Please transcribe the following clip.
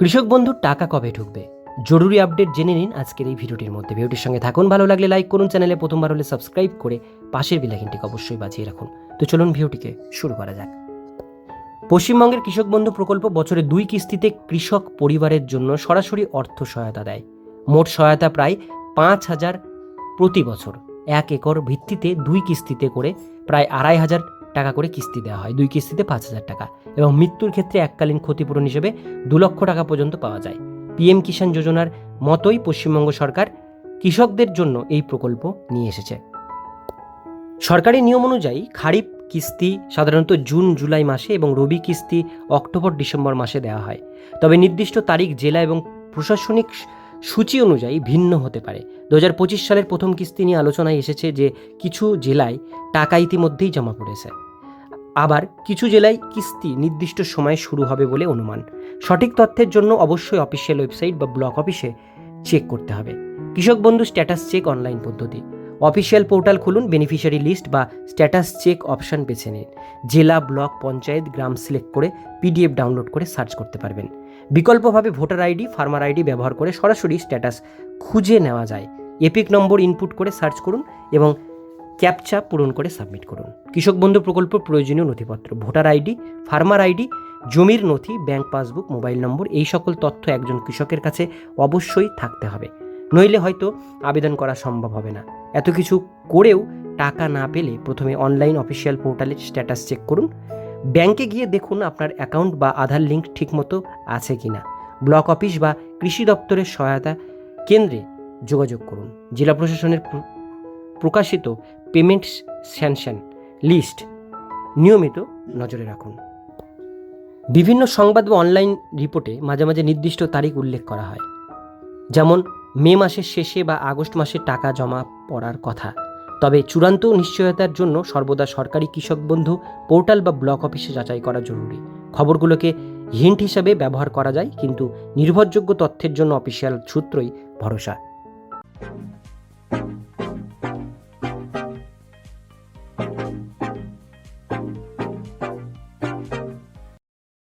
কৃষক বন্ধুর টাকা কবে ঢুকবে? জরুরি আপডেট জেনে নিন আজকের এই ভিডিওটির মধ্যে। ভিডিওটির সঙ্গে থাকুন, ভালো লাগলে লাইক করুন, চ্যানেলে প্রথমবার হলে সাবস্ক্রাইব করে পাশের বিলাকিনটিকে অবশ্যই বাজিয়ে রাখুন। তো চলুন ভিডিওটিকে শুরু করা যাক। পশ্চিমবঙ্গের কৃষক বন্ধু প্রকল্প বছরে দুই কিস্তিতে কৃষক পরিবারের জন্য সরাসরি অর্থ সহায়তা দেয়। মোট সহায়তা প্রায় পাঁচ হাজার প্রতি বছর। এক একর ভিত্তিতে দুই কিস্তিতে করে প্রায় আড়াই হাজার টাকা করে কিস্তি দেওয়া হয়, দুই কিস্তিতে পাঁচ হাজার টাকা এবং মৃত্যুর ক্ষেত্রে এককালীন ক্ষতিপূরণ হিসেবে দু লক্ষ টাকা পর্যন্ত পাওয়া যায়। পিএম কিষাণ যোজনার মতোই পশ্চিমবঙ্গ সরকার কৃষকদের জন্য এই প্রকল্প নিয়ে এসেছে। সরকারি নিয়ম অনুযায়ী খারিফ কিস্তি সাধারণত জুন, জুলাই মাসে এবং রবি কিস্তি অক্টোবর, ডিসেম্বর মাসে দেওয়া হয়। তবে নির্দিষ্ট তারিখ জেলা এবং প্রশাসনিক সূচি অনুযায়ী ভিন্ন হতে পারে। দু সালের প্রথম কিস্তি নিয়ে আলোচনায় এসেছে যে কিছু জেলায় টাকা ইতিমধ্যেই জমা পড়েছে। আবার কিছু জেলায় কিস্তি নির্দিষ্ট সময়ে শুরু হবে বলে অনুমান। সঠিক তথ্যের জন্য অবশ্যই অফিসিয়াল ওয়েবসাইট বা ব্লক অফিসে চেক করতে হবে। Krishak Bandhu status check online পদ্ধতি। অফিসিয়াল পোর্টাল খুলুন, বেনিফিশিয়ারি লিস্ট বা স্ট্যাটাস চেক অপশন বেছে নিন। জেলা, ব্লক, পঞ্চায়েত, গ্রাম সিলেক্ট করে পিডিএফ ডাউনলোড করে সার্চ করতে পারবেন। বিকল্পভাবে ভোটার আইডি, ফার্মার আইডি ব্যবহার করে সরাসরি স্ট্যাটাস খুঁজে নেওয়া যায়। এপিক নম্বর ইনপুট করে সার্চ করুন এবং ক্যাপচা পূরণ করে সাবমিট করুন। কৃষক বন্ধু প্রকল্প প্রয়োজনীয় নথিপত্র, ভোটার আইডি, ফার্মার আইডি, জমির নথি, ব্যাংক পাসবুক, মোবাইল নম্বর, এই সকল তথ্য একজন কৃষকের কাছে অবশ্যই থাকতে হবে। নইলে হয়তো আবেদন করা সম্ভব হবে না। এত কিছু করেও টাকা না পেলে প্রথমে অনলাইন অফিসিয়াল পোর্টালে স্ট্যাটাস চেক করুন। ব্যাংকে গিয়ে দেখুন আপনার অ্যাকাউন্ট বা আধার লিঙ্ক ঠিকমতো আছে কি না। ব্লক অফিস বা কৃষি দপ্তরের সহায়তা কেন্দ্রে যোগাযোগ করুন। জেলা প্রশাসনের প্রকাশিত পেমেন্ট স্যাংশন লিস্ট নিয়মিত নজরে রাখুন। বিভিন্ন সংবাদ বা অনলাইন রিপোর্টে মাঝে মাঝে নির্দিষ্ট তারিখ উল্লেখ করা হয়। যেমন, মে মাসের শেষে বা আগস্ট মাসে টাকা জমা পড়ার কথা। তবে চূড়ান্ত নিশ্চয়তার জন্য সর্বদা সরকারি কৃষক বন্ধু, পোর্টাল বা ব্লক অফিসে যাচাই করা জরুরি। খবরগুলোকে হিন্ট হিসাবে ব্যবহার করা যায়, কিন্তু নির্ভরযোগ্য তথ্যের জন্য অফিসিয়াল সূত্রই ভরসা। you